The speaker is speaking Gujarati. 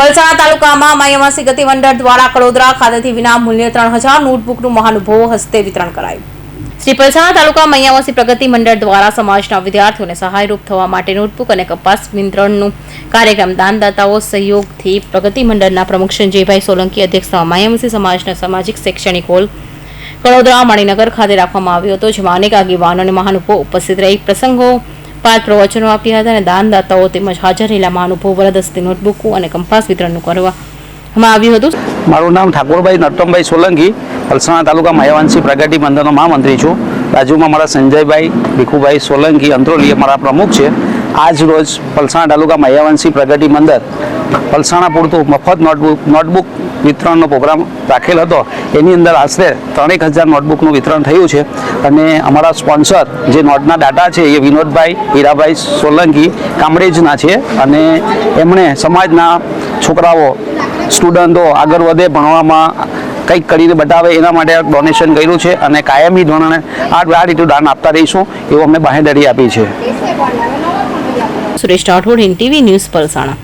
પલસાણા તાલુકામાં માયાવાસી ગતિ મંડળ દ્વારા કડોદરા ખાતેથી વિના મૂલ્યે ત્રણ હજાર નોટબુકનું મહાનુભવો હસ્તે વિતરણ કરાયું. શ્રી પલસાણા તાલુકા મૈયાવાસી પ્રગતિ મંડળ દ્વારા સમાજના વિદ્યાર્થીઓને સહાયરૂપ થવા માટે નોટબુક અને કપાસ વિતરણનું કાર્યક્રમ દાનદાતાઓ સહયોગથી પ્રગતિ મંડળના પ્રમુખ સંજયભાઈ સોલંકી અધ્યક્ષતામાં માયાવાસી સમાજના સામાજિક શૈક્ષણિક હોલ કડોદરા મણિનગર ખાતે રાખવામાં આવ્યો હતો, જેમાં અનેક આગેવાનો અને મહાનુભાવો ઉપસ્થિત રહી પ્રસંગો પાદ પ્રવચનો આપ્યા હતા અને દાનદાતાઓ તેમજ હાજર રહેલા મહાનુભાવો વરદસ્તી નોટબુકો અને કંપાસ વિતરણનું કરવામાં આવ્યું હતું. મારું નામ ઠાકોરભાઈ નરતમભાઈ સોલંકી પલસાણા તાલુકા માયાવાંશી પ્રગતિ મંદિરનો મહામંત્રી છું. બાજુમાં મારા સંજયભાઈ, ભીખુભાઈ સોલંકી અંત્રોલી મારા પ્રમુખ છે. આજ રોજ પલસાણા તાલુકા માયાવંશી પ્રગતિ મંદિર પલસાણા પૂરતું મફત નોટબુક નોટબુક વિતરણનો પ્રોગ્રામ રાખેલ હતો. એની અંદર આશરે ત્રણેક હજાર નોટબુકનું વિતરણ થયું છે. અને અમારા સ્પોન્સર જે નોટના ડાટા છે એ વિનોદભાઈ, હીરાભાઈ સોલંકી કામરેજના છે. અને એમણે સમાજના છોકરાઓ, સ્ટુડન્ટો આગળ વધે, ભણવામાં કંઈક કરીને બતાવે એના માટે ડોનેશન કર્યું છે. અને કાયમી ધોરણે આ આ રીતે દાન આપતા રહીશું એવું અમે બાહેંધરી આપી છે. Suresh Rathod, NTV TV news, Palsana.